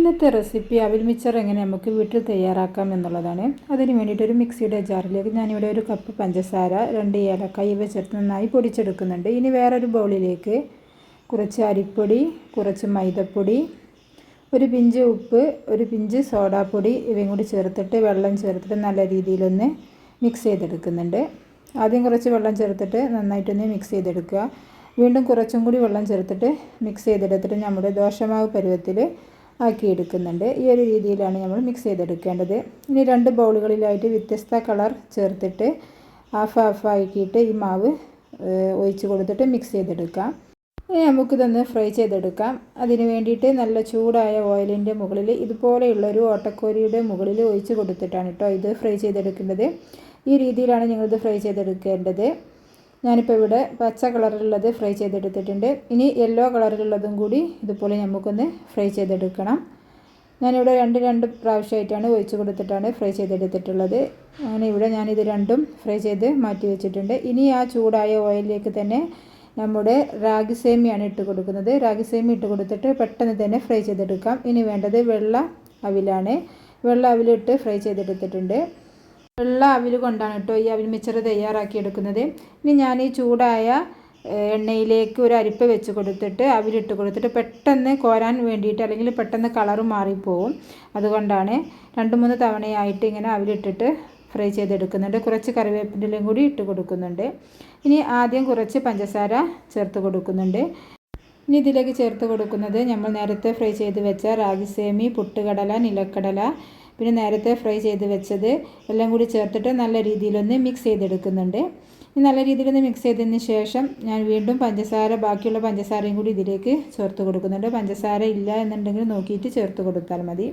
ഇന്നത്തെ റെസിപ്പി അവിൽ മിച്ചർ എങ്ങനെ നമുക്ക് വീട്ടിൽ തയ്യാറാക്കാം എന്നുള്ളതാണ്. അതിന് വേണ്ടിയിട്ട് ഒരു മിക്സിയുടെ ജാറിലേക്ക് ഞാനിവിടെ ഒരു കപ്പ് പഞ്ചസാര രണ്ട് ഏലക്കായ ഇവ ചേർത്ത് നന്നായി പൊടിച്ചെടുക്കുന്നുണ്ട്. ഇനി വേറൊരു ബൗളിലേക്ക് കുറച്ച് അരിപ്പൊടി കുറച്ച് മൈദപ്പൊടി ഒരു പിഞ്ച് ഉപ്പ് ഒരു പിഞ്ച് സോഡാപ്പൊടി ഇവയും കൂടി ചേർത്തിട്ട് വെള്ളം ചേർത്തിട്ട് നല്ല രീതിയിലൊന്ന് മിക്സ് ചെയ്തെടുക്കുന്നുണ്ട്. ആദ്യം കുറച്ച് വെള്ളം ചേർത്തിട്ട് നന്നായിട്ടൊന്ന് മിക്സ് ചെയ്തെടുക്കുക. വീണ്ടും കുറച്ചും കൂടി വെള്ളം ചേർത്തിട്ട് മിക്സ് ചെയ്തെടുത്തിട്ട് നമ്മുടെ ദോശമാവ് പരുവത്തിൽ ആക്കിയെടുക്കുന്നുണ്ട്. ഈ ഒരു രീതിയിലാണ് നമ്മൾ മിക്സ് ചെയ്തെടുക്കേണ്ടത്. ഇനി രണ്ട് ബൗളുകളിലായിട്ട് വ്യത്യസ്ത കളർ ചേർത്തിട്ട് ഹാഫ് ഹാഫ് ആക്കിയിട്ട് ഈ മാവ് ഒഴിച്ച് കൊടുത്തിട്ട് മിക്സ് ചെയ്തെടുക്കാം. ഇനി നമുക്കിതൊന്ന് ഫ്രൈ ചെയ്തെടുക്കാം. അതിന് വേണ്ടിയിട്ട് നല്ല ചൂടായ ഓയിലിന്റെ മുകളിൽ ഇതുപോലെയുള്ളൊരു ഓട്ടക്കോരിയുടെ മുകളിൽ ഒഴിച്ച് കൊടുത്തിട്ടാണ് കേട്ടോ ഇത് ഫ്രൈ ചെയ്തെടുക്കേണ്ടത്. ഈ രീതിയിലാണ് നിങ്ങളിത് ഫ്രൈ ചെയ്തെടുക്കേണ്ടത്. ഞാനിപ്പോൾ ഇവിടെ പച്ച കളറിലുള്ളത് ഫ്രൈ ചെയ്തെടുത്തിട്ടുണ്ട്. ഇനി യെല്ലോ കളറിലുള്ളതും കൂടി ഇതുപോലെ നമുക്കൊന്ന് ഫ്രൈ ചെയ്തെടുക്കണം. ഞാനിവിടെ രണ്ട് രണ്ട് പ്രാവശ്യമായിട്ടാണ് ഒഴിച്ച് കൊടുത്തിട്ടാണ് ഫ്രൈ ചെയ്തെടുത്തിട്ടുള്ളത്. അങ്ങനെ ഇവിടെ ഞാനിത് രണ്ടും ഫ്രൈ ചെയ്ത് മാറ്റി വെച്ചിട്ടുണ്ട്. ഇനി ആ ചൂടായ ഓയിലിലേക്ക് തന്നെ നമ്മുടെ റാഗി സേമിയാണ് ഇട്ട് കൊടുക്കുന്നത്. റാഗി സേമി ഇട്ട് കൊടുത്തിട്ട് പെട്ടെന്ന് തന്നെ ഫ്രൈ ചെയ്തെടുക്കാം. ഇനി വേണ്ടത് വെള്ള അവിലാണ്. വെള്ള അവിലിട്ട് ഫ്രൈ ചെയ്തെടുത്തിട്ടുണ്ട്. വെള്ള അവിൽ കൊണ്ടാണ് കേട്ടോ ഈ അവിൽ മിച്ചർ തയ്യാറാക്കി എടുക്കുന്നത്. ഇനി ഞാൻ ഈ ചൂടായ എണ്ണയിലേക്ക് ഒരു അരിപ്പ വെച്ച് കൊടുത്തിട്ട് അവിലിട്ട് കൊടുത്തിട്ട് പെട്ടെന്ന് കോരാൻ വേണ്ടിയിട്ട് അല്ലെങ്കിൽ പെട്ടെന്ന് കളറ് മാറിപ്പോവും. അതുകൊണ്ടാണ് രണ്ട് മൂന്ന് തവണയായിട്ട് ഇങ്ങനെ അവിലിട്ടിട്ട് ഫ്രൈ ചെയ്തെടുക്കുന്നുണ്ട്. കുറച്ച് കറിവേപ്പിന്റെലും കൂടി ഇട്ട് കൊടുക്കുന്നുണ്ട്. ഇനി ആദ്യം കുറച്ച് പഞ്ചസാര ചേർത്ത് കൊടുക്കുന്നുണ്ട്. ഇനി ഇതിലേക്ക് ചേർത്ത് കൊടുക്കുന്നത് നമ്മൾ നേരത്തെ ഫ്രൈ ചെയ്ത് വെച്ച റാഗി സേമി പുട്ടുകടല നിലക്കടല പിന്നെ നേരത്തെ ഫ്രൈ ചെയ്ത് വെച്ചത് എല്ലാം കൂടി ചേർത്തിട്ട് നല്ല രീതിയിലൊന്ന് മിക്സ് ചെയ്തെടുക്കുന്നുണ്ട്. നല്ല രീതിയിലൊന്ന് മിക്സ് ചെയ്തതിന് ശേഷം ഞാൻ വീണ്ടും പഞ്ചസാര ബാക്കിയുള്ള പഞ്ചസാരയും കൂടി ഇതിലേക്ക് ചേർത്ത് കൊടുക്കുന്നുണ്ട്. പഞ്ചസാര ഇല്ല എന്നുണ്ടെങ്കിൽ നോക്കിയിട്ട് ചേർത്ത് കൊടുത്താൽ മതി.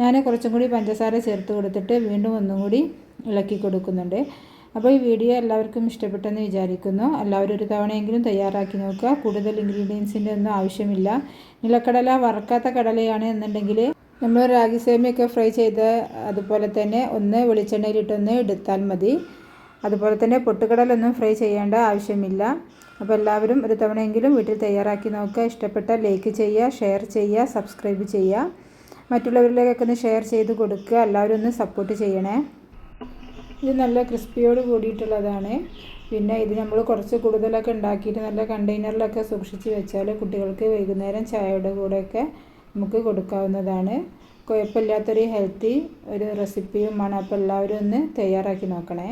ഞാൻ കുറച്ചും കൂടി പഞ്ചസാര ചേർത്ത് കൊടുത്തിട്ട് വീണ്ടും ഒന്നും കൂടി ഇളക്കി കൊടുക്കുന്നുണ്ട്. അപ്പോൾ ഈ വീഡിയോ എല്ലാവർക്കും ഇഷ്ടപ്പെട്ടെന്ന് വിചാരിക്കുന്നു. എല്ലാവരും ഒരു തവണയെങ്കിലും തയ്യാറാക്കി നോക്കുക. കൂടുതൽ ഇൻഗ്രീഡിയൻസിന്റെ ഒന്നും ആവശ്യമില്ല. നിലക്കടല വറക്കാത്ത കടലയാണ് എന്നുണ്ടെങ്കിൽ നമ്മൾ റാഗി സേമിയൊക്കെ ഫ്രൈ ചെയ്ത് അതുപോലെ തന്നെ ഒന്ന് വെളിച്ചെണ്ണയിലിട്ടൊന്ന് എടുത്താൽ മതി. അതുപോലെ തന്നെ പൊട്ടുകടലൊന്നും ഫ്രൈ ചെയ്യേണ്ട ആവശ്യമില്ല. അപ്പോൾ എല്ലാവരും ഒരു തവണയെങ്കിലും വീട്ടിൽ തയ്യാറാക്കി നോക്കുക. ഇഷ്ടപ്പെട്ട ലൈക്ക് ചെയ്യുക ഷെയർ ചെയ്യുക സബ്സ്ക്രൈബ് ചെയ്യുക. മറ്റുള്ളവരിലേക്കൊക്കെ ഒന്ന് ഷെയർ ചെയ്ത് കൊടുക്കുക. എല്ലാവരും ഒന്ന് സപ്പോർട്ട് ചെയ്യണേ. ഇത് നല്ല ക്രിസ്പിയോട് കൂടിയിട്ടുള്ളതാണ്. പിന്നെ ഇത് നമ്മൾ കുറച്ച് കൂടുതലൊക്കെ ഉണ്ടാക്കിയിട്ട് നല്ല കണ്ടെയ്നറിലൊക്കെ സൂക്ഷിച്ച് വെച്ചാൽ കുട്ടികൾക്ക് വൈകുന്നേരം ചായയുടെ കൂടെയൊക്കെ നമുക്ക് കൊടുക്കാവുന്നതാണ്. കുഴപ്പമില്ലാത്തൊരു ഹെൽത്തി ഒരു റെസിപ്പിയുമാണ് അപ്പോൾ എല്ലാവരും ഒന്ന് തയ്യാറാക്കി നോക്കണേ.